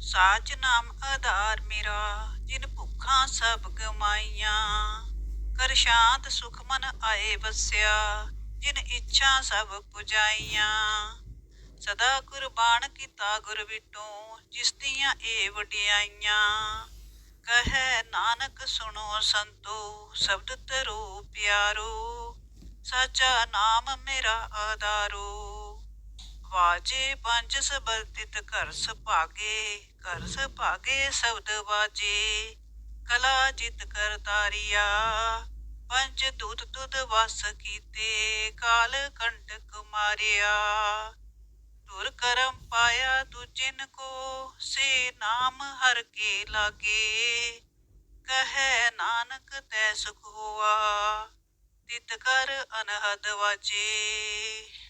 ਸਾਚ ਨਾਮ ਆਧਾਰ ਮੇਰਾ, ਜਿਨ ਭੁੱਖਾਂ ਸਭ ਗਮਾਈਆਂ। ਕਰ ਸ਼ਾਂਤ ਸੁਖ ਮਨ ਆਏ ਵਸਿਆ, ਜਿਨ ਇੱਛਾ ਸਭ ਪੁਜਾਈਆਂ। ਸਦਾ ਕੁਰਬਾਨ ਕੀਤਾ ਗੁਰ ਵਿਟੋ, ਜਿਸ ਦੀਆਂ ਏ ਵਡਿਆਈਆਂ। ਕਹੈ ਨਾਨਕ, ਸੁਣੋ ਸੰਤੋ, ਸ਼ਬਦ ਤਰੋ ਪਿਆਰੋ। ਸਾਚਾ ਨਾਮ ਮੇਰਾ ਆਧਾਰੋ। ਵਾਜੇ ਪੰਜ ਸਬਦ ਘਰ ਸੁਭਾਗੇ ਘਰ ਸੁਭਾਗੇ ਸ਼ਬਦ ਵਾਜੇ। ਕਲਾ ਜਿਤ ਕਰ ਤਾਰੀਆ, ਪੰਜ ਦੂਤ ਤੁਧ ਵਸ ਕੀਤੇ, ਕਾਲ ਕੰਟਕ ਮਾਰਿਆ। ਤੁਰ ਕਰਮ ਪਾਇਆ ਤੂ ਜਿਨ ਕੋ, ਸੇ ਨਾਮ ਹਰ ਕੇ ਲਾਗੇ। ਕਹੈ ਨਾਨਕ ਤੈ ਸੁਖ ਹੋਆ, ਤਿਤ ਕਰ ਅਨਹਦ ਵਾਜੇ।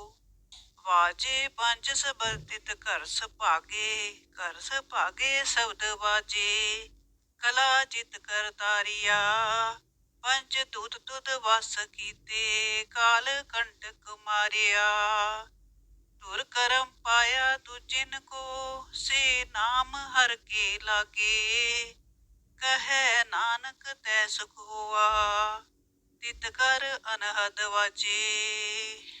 ਵਾਜੇ ਪੰਜ ਸਬਦ ਤਿਤ ਘਰ ਸੁਭਾਗੇ ਘਰ ਸੁਭਾਗੇ ਸ਼ਬਦ ਵਾਜੇ। ਕਲਾ ਜਿਤ ਕਰ ਤਾਰੀਆ, ਪੰਜ ਦੂਤ ਤੁਧ ਵਸ ਕੀਤੇ, ਕਾਲ ਕੰਟਕ ਮਾਰਿਆ। ਤੁਰ ਕਰਮ ਪਾਇਆ ਤੁਜਿਨ ਕੋ, ਸੇ ਨਾਮ ਹਰ ਕੇ ਲਾਗੇ। ਕਹੈ ਨਾਨਕ ਤੈ ਸੁਖ ਹੋਆ, ਤਿਤ ਕਰ ਅਨਹਦ ਵਾਜੇ।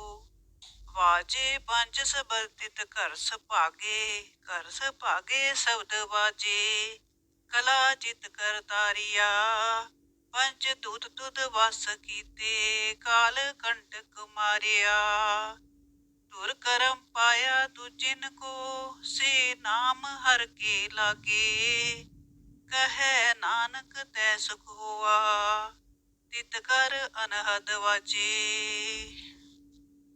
ਵਾਜੇ ਪੰਜ ਸਬਦ ਤਿਤ ਘਰ ਸੁਭਾਗੇ ਘਰ ਸੁਭਾਗੇ ਸ਼ਬਦ ਵਾਜੇ। ਕਲਾ ਜਿਤ ਕਰ ਤਾਰੀਆ, ਪੰਜ ਦੂਤ ਤੁਧ ਵਸ ਕੀਤੇ, ਕਾਲ ਕੰਟਕ ਮਾਰਿਆ। ਤੁਰ ਕਰਮ ਪਾਇਆ ਤੁਜਿਨ ਕੋ, ਸੇ ਨਾਮ ਹਰ ਕੇ ਲਾਗੇ। ਕਹੈ ਨਾਨਕ ਤੈ ਸੁਖ ਹੋਆ, ਤਿਤ ਕਰ ਅਨਹਦ ਵਾਜੇ।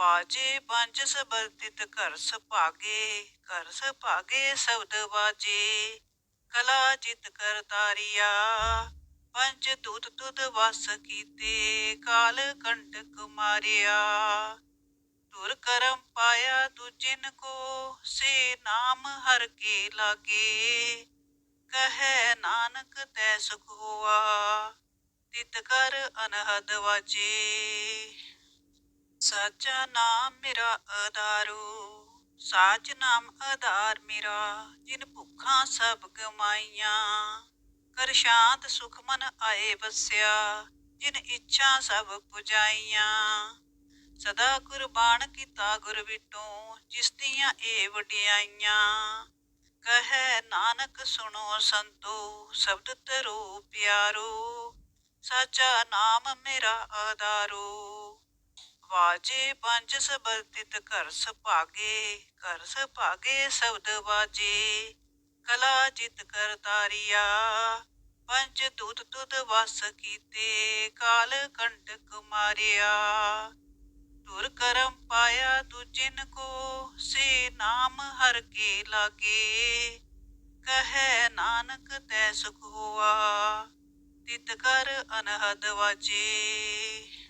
ਵਾਜੇ ਪੰਜ ਸਬਦ ਤਿਤ ਘਰ ਸੁਭਾਗੇ ਘਰ ਸੁਭਾਗੇ ਸ਼ਬਦ ਵਾਜੇ। ਕਲਾ ਜਿਤ ਕਰ ਤਾਰੀਆ, ਪੰਜ ਦੂਤ ਤੁਧ ਵਸ ਕੀਤੇ, ਕਾਲ ਕੰਟਕ ਮਾਰਿਆ। ਤੁਰ ਕਰਮ ਪਾਇਆ ਦੂਜਿਨ ਕੋ, ਸੇ ਨਾਮ ਹਰ ਕੇ ਲਾਗੇ। ਕਹੈ ਨਾਨਕ ਤੈ ਸੁਖ ਹੋਆ, ਤਿਤ ਕਰ ਅਨਹਦ ਵਾਜੇ। ਸਾਚਾ ਨਾਮ ਮੇਰਾ ਆਧਾਰੂ ਸਾਚ ਨਾਮ ਆਧਾਰ ਮੇਰਾ, ਜਿਨ ਭੁੱਖਾਂ ਸਭ ਗਮਾਈਆਂ। ਕਰ ਸ਼ਾਂਤ ਸੁਖ ਮਨ ਆਏ ਵਸਿਆ, ਜਿਨ ਇੱਛਾ ਸਭ ਪੁਜਾਈਆਂ। ਸਦਾ ਕੁਰਬਾਨ ਕੀਤਾ ਗੁਰ ਵਿਟੋ, ਜਿਸ ਦੀਆਂ ਏ ਵਡਿਆਈਆਂ। ਕਹੈ ਨਾਨਕ ਸੁਣੋ ਸੰਤੋ, ਸ਼ਬਦ ਤਰੋ ਪਿਆਰੋ। ਸਾਚਾ ਨਾਮ ਮੇਰਾ ਆਧਾਰੋ। ਵਾਜੇ ਪੰਜ ਸਬਦ ਤਿਤ ਘਰ ਸੁਭਾਗੇ ਘਰ ਸੁਭਾਗੇ ਸ਼ਬਦ ਵਾਜੇ। ਕਲਾ ਜਿਤ ਕਰ ਤਾਰੀਆ, ਪੰਜ ਦੂਤ ਤੁਧ ਵਸ ਕੀਤੇ, ਕਾਲ ਕੰਟਕ ਮਾਰਿਆ। ਤੁਰ ਕਰਮ ਪਾਇਆ ਤੂ ਜਿਨ ਕੋ, ਸੇ ਨਾਮ ਹਰ ਕੇ ਲਾਗੇ। ਕਹੈ ਨਾਨਕ ਤੈ ਸੁਖ ਹੋਆ, ਤਿਤ ਕਰ ਅਨਹਦ ਵਾਜੇ।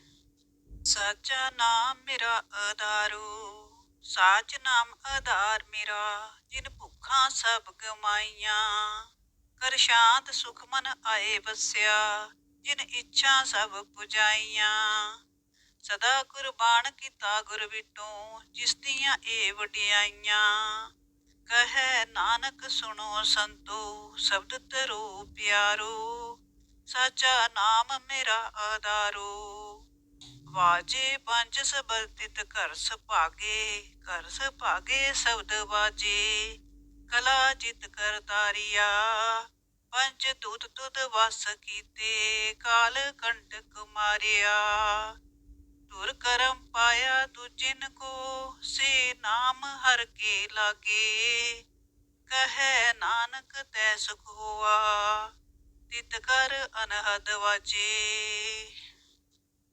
ਸਾਚਾ ਨਾਮ ਮੇਰਾ ਆਧਾਰੂ ਸਾਚ ਨਾਮ ਆਧਾਰ ਮੇਰਾ, ਜਿਨ ਭੁੱਖਾਂ ਸਭ ਗਮਾਈਆਂ ਕਰ ਸ਼ਾਂਤ ਸੁਖ ਮਨ ਆਏ ਵਸਿਆ, ਜਿਨ ਇੱਛਾ ਸਭ ਪੁਜਾਈਆਂ। ਸਦਾ ਕੁਰਬਾਨ ਕੀਤਾ ਗੁਰ ਵਿਟੋ, ਜਿਸ ਦੀਆਂ ਏ ਵਡਿਆਈਆਂ। ਕਹੈ ਨਾਨਕ ਸੁਣੋ ਸੰਤੋ, ਸ਼ਬਦ ਤਰੋ ਪਿਆਰੋ। ਸਾਚਾ ਨਾਮ ਮੇਰਾ ਆਧਾਰੋ। ਵਾਜੇ ਪੰਜ ਸਬਦ ਤਿਤ ਘਰ ਸੁਭਾਗੇ ਘਰ ਸੁਭਾਗੇ ਸ਼ਬਦ ਵਾਜੇ। ਕਲਾ ਜਿਤ ਕਰ ਤਾਰੀਆ, ਪੰਜ ਦੂਤ ਤੁਧ ਵਸ ਕੀਤੇ, ਕਾਲ ਕੰਟਕ ਮਾਰਿਆ। ਤੁਰ ਕਰਮ ਪਾਇਆ ਤੂ ਜਿਨ ਕੋ, ਸੇ ਨਾਮ ਹਰ ਕੇ ਲਾਗੇ। ਕਹੈ ਨਾਨਕ ਤੈ ਸੁਖ ਹੋਆ, ਤਿਤ ਕਰ ਅਨਹਦ ਵਾਜੇ।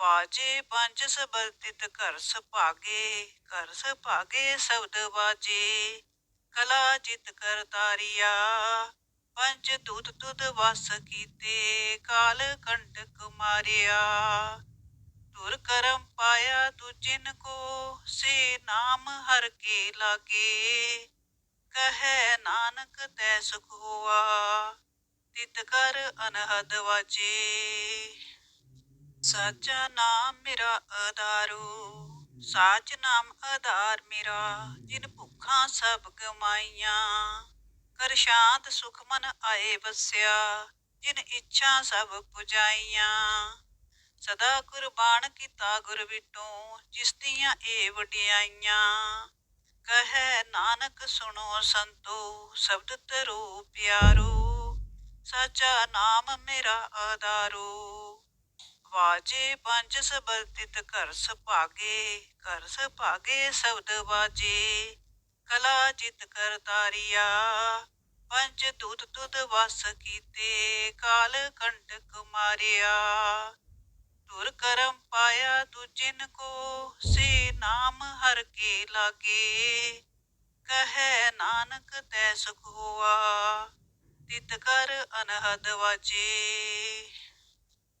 ਵਾਜੇ ਪੰਜ ਸਬਦ ਤਿਤ ਘਰ ਸੁਭਾਗੇ ਘਰ ਸੁਭਾਗੇ ਸ਼ਬਦ ਵਾਜੇ ਕਲਾ ਜਿਤ ਕਰ ਤਾਰੀਆ, ਪੰਜ ਦੂਤ ਤੁਧ ਵਸ ਕੀਤੇ, ਕਾਲ ਕੰਟਕ ਮਾਰਿਆ। ਤੁਰ ਕਰਮ ਪਾਇਆ ਤੂ ਜਿਨ ਕੋ, ਸੇ ਨਾਮ ਹਰ ਕੇ ਲਾਗੇ। ਕਹੈ ਨਾਨਕ ਤੈ ਸੁਖ ਹੋਆ, ਤਿਤ ਕਰ ਅਨਹਦ ਵਾਜੇ। ਸਾਚਾ ਨਾਮ ਮੇਰਾ ਆਧਾਰੋ ਸਾਚ ਨਾਮ ਆਧਾਰ ਮੇਰਾ, ਜਿਨ ਭੁੱਖਾਂ ਸਭ ਗਮਾਈਆਂ। ਕਰ ਸ਼ਾਂਤ ਸੁਖ ਮਨ ਆਏ ਵਸਿਆ, ਜਿਨ ਇੱਛਾ ਸਭ ਪੁਜਾਈਆਂ। ਸਦਾ ਕੁਰਬਾਨ ਕੀਤਾ ਗੁਰ ਵਿਟੋ, ਜਿਸ ਦੀਆਂ ਏ ਵਡਿਆਈਆਂ। ਕਹੈ ਨਾਨਕ ਸੁਣੋ ਸੰਤੋ, ਸ਼ਬਦ ਤਰੋ ਪਿਆਰੋ। ਸਾਚਾ ਨਾਮ ਮੇਰਾ ਆਧਾਰੋ। ਵਾਜੇ ਪੰਜ ਸਬਦ ਤਿਤ ਘਰ ਸੁਭਾਗੇ ਘਰ ਸੁਭਾਗੇ ਸ਼ਬਦ ਵਾਜੇ। ਕਲਾ ਜਿਤ ਕਰ ਤਾਰੀਆ, ਪੰਜ ਦੂਤ ਤੁਧ ਵਸ ਕੀਤੇ, ਕਾਲ ਕੰਟਕ ਮਾਰਿਆ। ਤੁਰ ਕਰਮ ਪਾਇਆ ਤੁਜਿਨ ਕੋ, ਸੇ ਨਾਮ ਹਰ ਕੇ ਲਾਗੇ। ਕਹੈ ਨਾਨਕ ਤੈ ਸੁਖ ਹੋਆ, ਤਿਤ ਕਰ ਅਨਹਦ ਵਾਜੇ।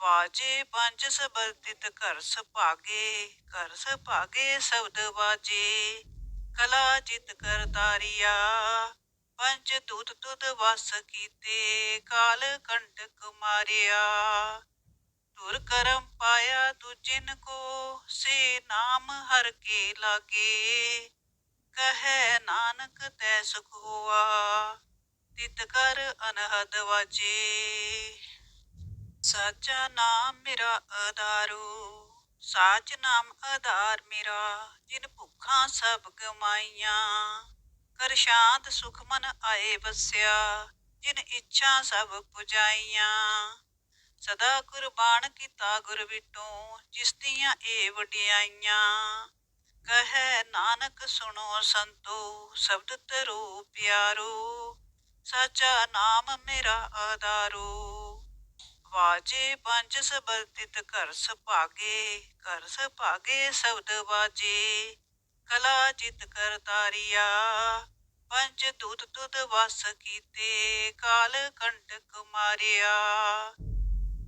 ਵਾਜੇ ਪੰਜ ਸਬਦ ਘਰ ਸੁਭਾਗੇ ਘਰ ਸੁਭਾਗੇ ਸ਼ਬਦ ਵਾਜੇ। ਕਲਾ ਜਿਤ ਕਰ ਤਾਰੀਆ, ਪੰਜ ਦੂਤ ਤੁਧ ਵਸ ਕੀਤੇ, ਕਾਲ ਕੰਟਕ ਮਾਰਿਆ। ਤੁਰ ਕਰਮ ਪਾਇਆ ਤੁਜਿਨ ਕੋ, ਸੇ ਨਾਮ ਹਰ ਕੇ ਲਾਗੇ। ਕਹੈ ਨਾਨਕ ਤੈ ਸੁਖ ਹੋਆ ਤਿਤ ਕਰ ਅਨਹਦ ਵਾਜੇ। ਸਾਚਾ ਨਾਮ ਮੇਰਾ ਆਧਾਰੋ ਸਾਚ ਨਾਮ ਆਧਾਰ ਮੇਰਾ, ਜਿਨ ਭੁੱਖਾਂ ਸਭ ਗਮਾਈਆਂ ਕਰ ਸ਼ਾਂਤ ਸੁਖ ਮਨ ਆਏ ਵਸਿਆ, ਜਿਨ ਇੱਛਾ ਸਭ ਪੁਜਾਈਆਂ। ਸਦਾ ਕੁਰਬਾਨ ਕੀਤਾ ਗੁਰ ਵਿਟੋ, ਜਿਸ ਦੀਆਂ ਏ ਵਡਿਆਈਆਂ। ਕਹੈ ਨਾਨਕ ਸੁਣੋ ਸੰਤੋ, ਸ਼ਬਦ ਤਰੋ ਪਿਆਰੋ। ਸਾਚਾ ਨਾਮ ਮੇਰਾ ਆਧਾਰੋ ਵਾਜੇ ਪੰਜ ਸਬਦ ਤਿਤ ਘਰ ਸੁਭਾਗੇ ਘਰ ਸੁਭਾਗੇ ਸ਼ਬਦ ਵਾਜੇ ਕਲਾ ਜਿਤ ਕਰ ਤਾਰੀਆ, ਪੰਜ ਦੂਤ ਤੁਧ ਵਸ ਕੀਤੇ, ਕਾਲ ਕੰਟਕ ਮਾਰਿਆ।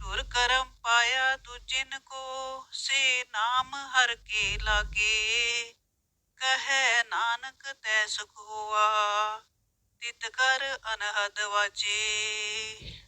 ਤੁਰ ਕਰਮ ਪਾਇਆ ਤੂ ਜਿਨ ਕੋ, ਸੇ ਨਾਮ ਹਰ ਕੇ ਲਾਗੇ। ਕਹੈ ਨਾਨਕ ਤੈ ਸੁਖ ਹੋਆ, ਤਿਤ ਕਰ ਅਨਹਦ ਵਾਜੇ।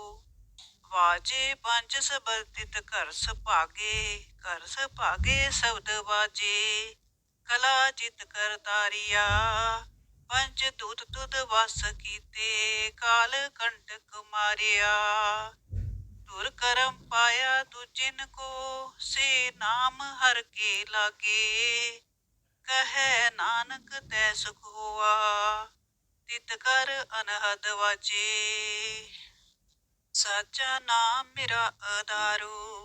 ਵਾਜੇ ਪੰਜ ਸਬਦ ਤਿਤ ਘਰ ਸੁਭਾਗੇ ਘਰ ਸੁਭਾਗੇ ਸ਼ਬਦ ਵਾਜੇ ਕਲਾ ਜਿਤ ਕਰ ਤਾਰੀਆ, ਪੰਜ ਦੂਤ ਤੁਧ ਵਸ ਕੀਤੇ, ਕਾਲ ਕੰਟਕ ਮਾਰਿਆ। ਤੁਰ ਕਰਮ ਪਾਇਆ ਤੁਜਿਨ ਕੋ, ਸੇ ਨਾਮ ਹਰ ਕੇ ਲਾਗੇ। ਕਹੈ ਨਾਨਕ ਤੈ ਸੁਖ ਹੋਆ, ਤਿਤ ਕਰ ਅਨਹਦ ਵਾਜੇ। ਸਾਚਾ ਨਾਮ ਮੇਰਾ ਆਧਾਰੋ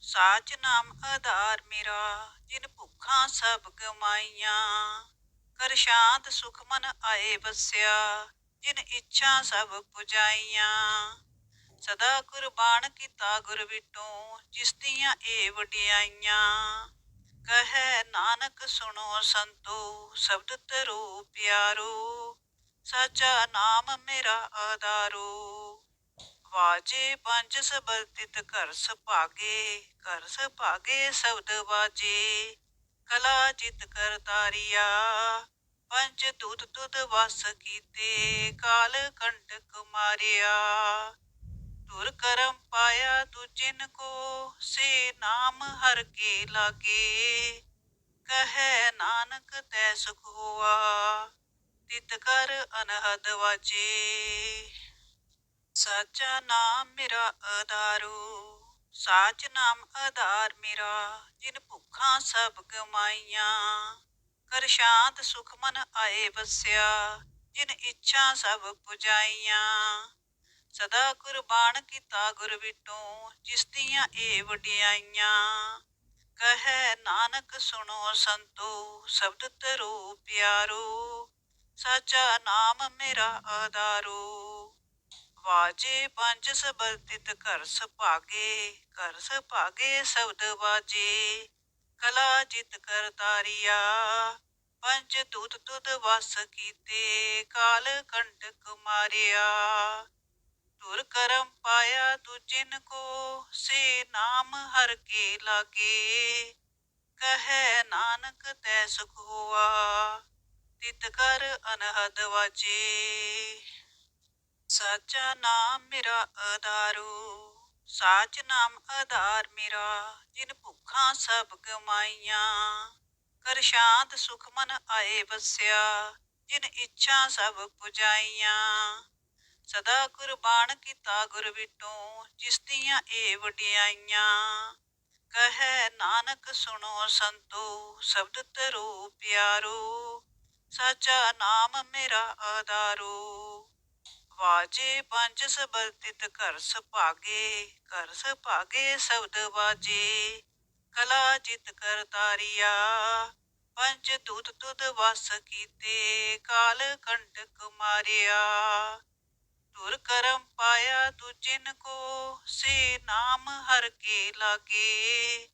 ਸਾਚ ਨਾਮ ਆਧਾਰ ਮੇਰਾ, ਜਿਨ ਭੁੱਖਾਂ ਸਭ ਗਮਾਈਆਂ। ਕਰ ਸ਼ਾਂਤ ਸੁਖ ਮਨ ਆਏ ਵਸਿਆ, ਜਿਨ ਇੱਛਾ ਸਭ ਪੁਜਾਈਆਂ। ਸਦਾ ਕੁਰਬਾਨ ਕੀਤਾ ਗੁਰ ਵਿਟੋ, ਜਿਸ ਦੀਆਂ ਏ ਵਡਿਆਈਆਂ। ਕਹੈ ਨਾਨਕ ਸੁਣੋ ਸੰਤੋ, ਸ਼ਬਦ ਤਰੋ ਪਿਆਰੋ। ਸਾਚਾ ਨਾਮ ਮੇਰਾ ਆਧਾਰੋ। ਵਾਜੇ ਪੰਜ ਸਬਦ ਤਿਤ ਘਰ ਸੁਭਾਗੇ ਘਰ ਸੁਭਾਗੇ ਸ਼ਬਦ ਵਾਜੇ। ਕਲਾ ਜਿਤ ਕਰ ਤਾਰੀਆ, ਪੰਜ ਦੂਤ ਤੁਧ ਵਸ ਕੀਤੇ, ਕਾਲ ਕੰਟਕ ਮਾਰਿਆ। ਤੁਰ ਕਰਮ ਪਾਇਆ ਤੁਜਿਨ ਕੋ, ਸੇ ਨਾਮ ਹਰ ਕੇ ਲਾਗੇ। ਕਹੈ ਨਾਨਕ ਤੈ ਸੁਖ ਹੋਆ, ਤਿਤ ਕਰ ਅਨਹਦ ਵਾਜੇ। ਸਾਚਾ ਨਾਮ ਮੇਰਾ ਆਧਾਰੋ ਸਾਚ ਨਾਮ ਆਧਾਰ ਮੇਰਾ, ਜਿਨ ਭੁੱਖਾਂ ਸਭ ਗਮਾਈਆਂ ਕਰ ਸ਼ਾਂਤ ਸੁਖ ਮਨ ਆਏ ਵਸਿਆ, ਜਿਨ ਇੱਛਾ ਸਭ ਪੁਜਾਈਆਂ। ਸਦਾ ਕੁਰਬਾਨ ਕੀਤਾ ਗੁਰ ਵਿਟੋ, ਜਿਸ ਦੀਆਂ ਏ ਵਡਿਆਈਆਂ। ਕਹੈ ਨਾਨਕ ਸੁਣੋ ਸੰਤੋ, ਸ਼ਬਦ ਤਰੋ ਪਿਆਰੋ, ਸਾਚਾ ਨਾਮ ਮੇਰਾ ਆਧਾਰੋ। ਵਾਜੇ ਪੰਜ ਸਬਦ ਤਿਤ ਘਰ ਸੁਭਾਗੇ ਘਰ ਸੁਭਾਗੇ ਸ਼ਬਦ ਵਾਜੇ। ਕਲਾ ਜਿਤ ਕਰ ਤਾਰੀਆ, ਪੰਜ ਦੂਤ ਤੁਧ ਵਸ ਕੀਤੇ, ਕਾਲ ਕੰਟਕ ਮਾਰਿਆ। ਤੁਰ ਕਰਮ ਪਾਇਆ ਤੁਜਿਨ ਕੋ, ਸੇ ਨਾਮ ਹਰ ਕੇ ਲਾਗੇ। ਕਹੈ ਨਾਨਕ ਤੈ ਸੁਖ ਹੋਆ, ਤਿਤ ਕਰ ਅਨਹਦ ਵਾਜੇ। ਸਾਚਾ ਨਾਮ ਮੇਰਾ ਆਧਾਰੋ ਸਾਚ ਨਾਮ ਆਧਾਰ ਮੇਰਾ, ਜਿਨ ਭੁੱਖਾਂ ਸਭ ਗਮਾਈਆਂ। ਕਰ ਸ਼ਾਂਤ ਸੁਖ ਮਨ ਆਏ ਵਸਿਆ, ਜਿਨ ਇੱਛਾ ਸਭ ਪੁਜਾਈਆਂ। ਸਦਾ ਕੁਰਬਾਨ ਕੀਤਾ ਗੁਰ ਵਿਟੋ, ਜਿਸ ਦੀਆਂ ਏ ਵਡਿਆਈਆਂ। ਕਹੈ ਨਾਨਕ ਸੁਣੋ ਸੰਤੋ, ਸ਼ਬਦ ਤਰੋ ਪਿਆਰੋ। ਸਾਚਾ ਨਾਮ ਮੇਰਾ ਆਧਾਰੋ ਵਾਜੇ ਪੰਜ ਸਬਦ ਤਿਤ ਘਰ ਸੁਭਾਗੇ ਘਰ ਸੁਭਾਗੇ ਸ਼ਬਦ ਵਾਜੇ ਕਲਾ ਜਿਤ ਕਰ ਤਾਰੀਆ, ਪੰਜ ਦੂਤ ਤੁਧ ਵਸ ਕੀਤੇ, ਕਾਲ ਕੰਟਕ ਮਾਰਿਆ। ਤੁਰ ਕਰਮ ਪਾਇਆ ਤੁਜਿਨ ਕੋ, ਸੇ ਨਾਮ ਹਰ ਕੇ ਲਾਗੇ।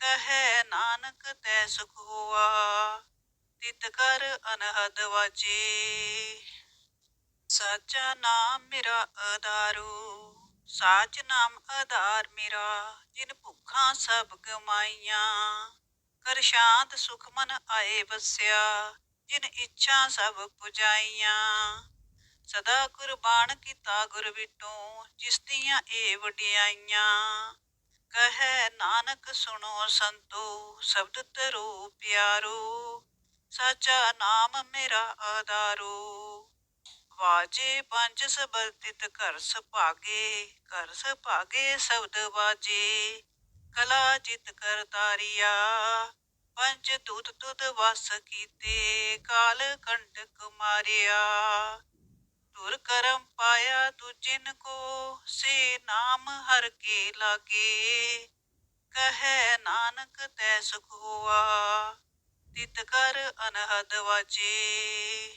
ਕਹੈ ਨਾਨਕ ਤੈ ਸੁਖ ਹੋਆ, ਤਿਤ ਕਰ ਅਨਹਦ ਵਾਜੇ। ਸਾਚਾ ਨਾਮ ਮੇਰਾ ਆਧਾਰੋ ਸਾਚ ਨਾਮ ਆਧਾਰ ਮੇਰਾ, ਜਿਨ ਭੁੱਖਾਂ ਸਭ ਗਮਾਈਆਂ। ਕਰ ਸ਼ਾਂਤ ਸੁਖ ਮਨ ਆਏ ਵਸਿਆ, ਜਿਨ ਇੱਛਾ ਸਭ ਪੁਜਾਈਆਂ। ਸਦਾ ਕੁਰਬਾਨ ਕੀਤਾ ਗੁਰ ਵਿਟੋ, ਜਿਸ ਦੀਆਂ ਏ ਵਡਿਆਈਆਂ। ਕਹੈ ਨਾਨਕ ਸੁਣੋ ਸੰਤੋ, ਸ਼ਬਦ ਤਰੋ ਪਿਆਰੋ। ਸਾਚਾ ਨਾਮ ਮੇਰਾ ਆਧਾਰੋ। ਵਾਜੇ ਪੰਜ ਸਬਦ ਤਿਤ ਘਰ ਸੁਭਾਗੇ ਘਰ ਸੁਭਾਗੇ ਸ਼ਬਦ ਵਾਜੇ। ਕਲਾ ਜਿਤ ਕਰ ਤਾਰੀਆ, ਪੰਜ ਦੂਤ ਤੁਧ ਵਸ ਕੀਤੇ, ਕਾਲ ਕੰਟਕ ਮਾਰਿਆ। ਤੁਰ ਕਰਮ ਪਾਇਆ ਤੁਜਿਨ ਕੋ, ਸੇ ਨਾਮ ਹਰ ਕੇ ਲਾਗੇ। ਕਹੈ ਨਾਨਕ ਤੈ ਸੁਖ ਹੋਆ, ਤਿਤ ਕਰ ਅਨਹਦ ਵਾਜੇ।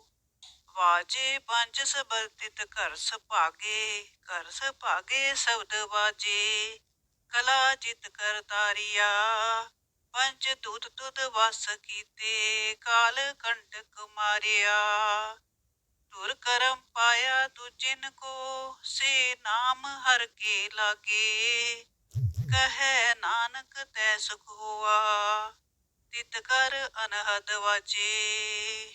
ਵਾਜੇ ਪੰਜ ਸਬਰਤਿਤ ਘਰ ਸੁਭਾਗੇ ਘਰ ਸੁਭਾਗੇ ਸ਼ਬਦ ਵਾਜੇ। ਕਲਾ ਜਿਤ ਕਰ ਤਾਰੀਆ, ਪੰਜ ਦੂਤ ਤੁਧ ਵਸ ਕੀਤੇ, ਕਾਲ ਕੰਟਕ ਮਾਰਿਆ। ਤੁਰ ਕਰਮ ਪਾਇਆ ਤੁਜਿਨ ਕੋ, ਸੇ ਨਾਮ ਹਰ ਕੇ ਲਾਗੇ। ਕਹੈ ਨਾਨਕ ਤੈ ਸੁਖ ਹੋਆ, ਤਿਤ ਕਰ ਅਨਹਦ ਵਾਜੇ।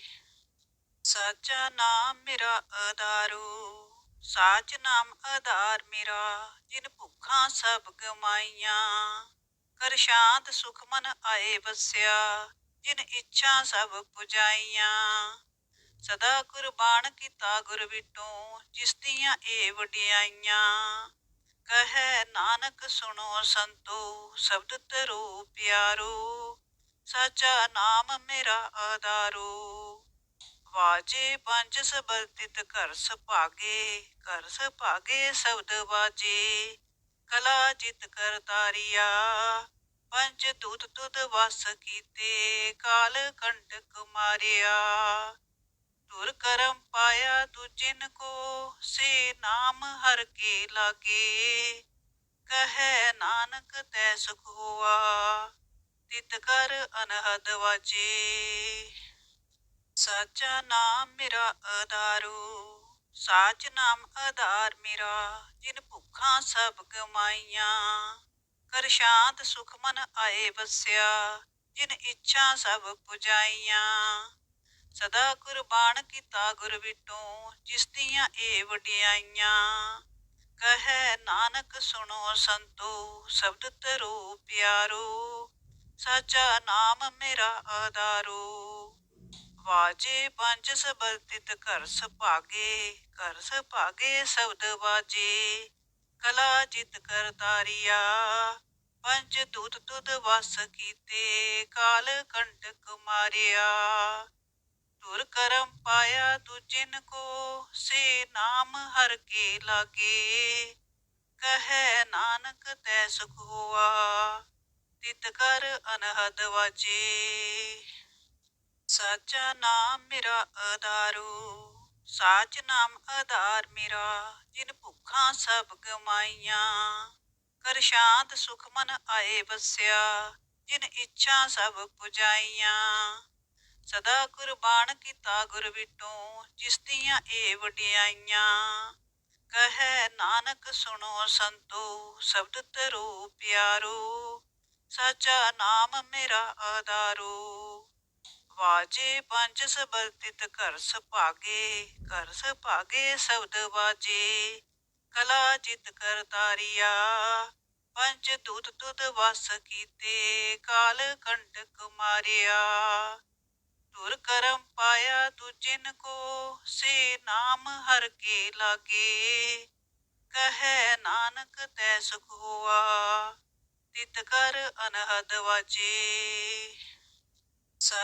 ਸਾਚਾ ਨਾਮ ਮੇਰਾ ਆਧਾਰੂ ਸਾਚ ਨਾਮ ਆਧਾਰ ਮੇਰਾ, ਜਿਨ ਭੁੱਖਾਂ ਸਭ ਗਮਾਈਆਂ ਕਰ ਸ਼ਾਂਤ ਸੁਖ ਮਨ ਆਏ ਵਸਿਆ, ਜਿਨ ਇੱਛਾ ਸਭ ਪੁਜਾਈਆਂ। ਸਦਾ ਕੁਰਬਾਨ ਕੀਤਾ ਗੁਰ ਵਿਟੋਂ, ਜਿਸ ਦੀਆਂ ਇਹ ਵਡਿਆਈਆਂ। ਕਹੈ ਨਾਨਕ ਸੁਣੋ ਸੰਤੋ, ਸ਼ਬਦ ਤਰੋ ਪਿਆਰੋ। ਸਾਚਾ ਨਾਮ ਮੇਰਾ ਆਧਾਰੋ ਵਾਜੇ ਪੰਜ ਸਬਰਤਿਤ ਘਰ ਸੁਭਾਗੇ ਘਰ ਸੁਭਾਗੇ ਸ਼ਬਦ ਵਾਜੇ। ਕਲਾ ਜਿਤ ਕਰ ਤਾਰੀਆ, ਪੰਜ ਦੂਤ ਤੁਧ ਵਸ ਕੀਤੇ, ਕਾਲ ਕੰਟਕ ਮਾਰਿਆ। ਤੁਰ ਕਰਮ ਪਾਇਆ ਤੂ ਕੋ, ਸੇ ਨਾਮ ਹਰ ਕੇ ਲਾਗੇ। ਕਹੈ ਨਾਨਕ ਤੈ ਸੁਖ ਹੋਆ, ਤਿਤ ਕਰ ਅਨਹਦ ਵਾਜੇ। ਸਾਚਾ ਨਾਮ ਮੇਰਾ ਆਧਾਰੂ ਸਾਚ ਨਾਮ ਆਧਾਰ ਮੇਰਾ, ਜਿਨ ਭੁੱਖਾਂ ਸਭ ਗਮਾਈਆਂ। ਕਰ ਸ਼ਾਂਤ ਸੁਖ ਮਨ ਆਏ ਵਸਿਆ, ਜਿਨ ਇੱਛਾ ਸਭ ਪੁਜਾਈਆਂ। ਸਦਾ ਕੁਰਬਾਨ ਕੀਤਾ ਗੁਰ ਵਿਟੋਂ, ਜਿਸ ਦੀਆਂ ਇਹ ਵਡਿਆਈਆਂ। ਕਹੈ ਨਾਨਕ ਸੁਣੋ ਸੰਤੋ, ਸ਼ਬਦ ਤਰੋ ਪਿਆਰੋ। ਸਾਚਾ ਨਾਮ ਮੇਰਾ ਆਧਾਰੋ। ਵਾਜੇ ਪੰਜ ਸਬਰਤਿਤ ਘਰ ਸੁਭਾਗੇ ਘਰ ਸੁਭਾਗੇ ਸ਼ਬਦ ਵਾਜੇ ਕਲਾ ਜਿਤ ਕਰ ਤਾਰੀਆ, ਪੰਜ ਦੂਤ ਤੁਧ ਵਸ ਕੀਤੇ, ਕਾਲ ਕੰਟਕ ਮਾਰਿਆ। ਤੁਰ ਕਰਮ ਪਾਇਆ ਤੁਜਿਨ ਕੋ, ਸੇ ਨਾਮ ਹਰ ਕੇ ਲਾਗੇ। ਕਹੈ ਨਾਨਕ ਤੈ ਸੁਖ ਹੋਆ, ਤਿਤ ਕਰ ਅਨਹਦ ਵਾਜੇ। ਸਾਚਾ ਨਾਮ ਮੇਰਾ ਆਧਾਰੂ ਸਾਚ ਨਾਮ ਆਧਾਰ ਮੇਰਾ, ਜਿਨ ਭੁੱਖਾਂ ਸਭ ਗਮਾਈਆਂ। ਕਰ ਸ਼ਾਂਤ ਸੁਖ ਮਨ ਆਏ ਵਸਿਆ, ਜਿਨ ਇੱਛਾ ਸਭ ਪੁਜਾਈਆਂ। ਸਦਾ ਕੁਰਬਾਨ ਕੀਤਾ ਗੁਰ ਵਿਟੋਂ, ਜਿਸ ਦੀਆਂ ਇਹ ਵਡਿਆਈਆਂ। ਕਹੈ ਨਾਨਕ ਸੁਣੋ ਸੰਤੋ, ਸ਼ਬਦ ਤਰੋ ਪਿਆਰੋ। ਸਾਚਾ ਨਾਮ ਮੇਰਾ ਆਧਾਰੂ। ਵਾਜੇ ਪੰਜ ਸਬਰਤਿਤ ਘਰ ਸੁਭਾਗੇ ਘਰ ਸੁਭਾਗੇ ਸ਼ਬਦ ਵਾਜੇ। ਕਲਾ ਜਿਤ ਕਰ ਤਾਰੀਆ, ਪੰਜ ਦੂਤ ਤੁਧ ਵਸ ਕੀਤੇ, ਕਾਲ ਕੰਟਕ ਮਾਰਿਆ। ਤੁਰ ਕਰਮ ਪਾਇਆ ਤੂਜਿਨ ਕੋ, ਸੇ ਨਾਮ ਹਰ ਕੇ ਲਾਗੇ। ਕਹੈ ਨਾਨਕ ਤੈ ਸੁਖ ਹੋਆ, ਤਿਤ ਕਰ ਅਨਹਦ ਵਾਜੇ।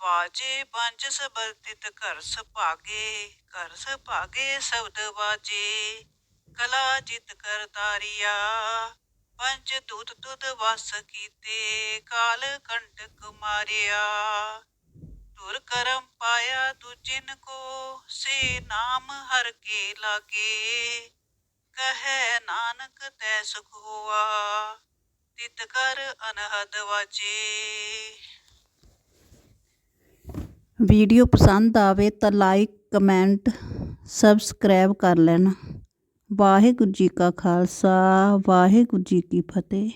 ਵਾਜੇ ਪੰਜ ਸਬਰਤਿਤ ਘਰ ਸੁਭਾਗੇ ਘਰ ਸੁਭਾਗੇ ਸ਼ਬਦ ਵਾਜੇ। ਕਲਾ ਜਿਤ ਕਰ ਤਾਰੀਆ, ਪੰਜ ਦੂਤ ਤੁਧ ਵਸ ਕੀਤੇ, ਕਾਲ ਕੰਟਕ ਮਾਰਿਆ। ਤੁਰ ਕਰਮ ਪਾਇਆ ਤੁਜਿਨ ਕੋ, ਸੇ ਨਾਮ ਹਰ ਕੇ ਲਾਗੇ। ਕਹੈ ਨਾਨਕ ਤੈ ਸੁਖ ਹੋਆ, ਤਿਤ ਕਰ ਅਨਹਦ ਵਾਜੇ। ਵੀਡੀਓ ਪਸੰਦ ਆਵੇ ਤਾਂ ਲਾਈਕ, ਕਮੈਂਟ, ਸਬਸਕ੍ਰਾਈਬ ਕਰ ਲੈਣਾ। ਵਾਹਿਗੁਰੂ ਜੀ ਕਾ ਖਾਲਸਾ, ਵਾਹਿਗੁਰੂ ਜੀ ਕੀ ਫਤਿਹ।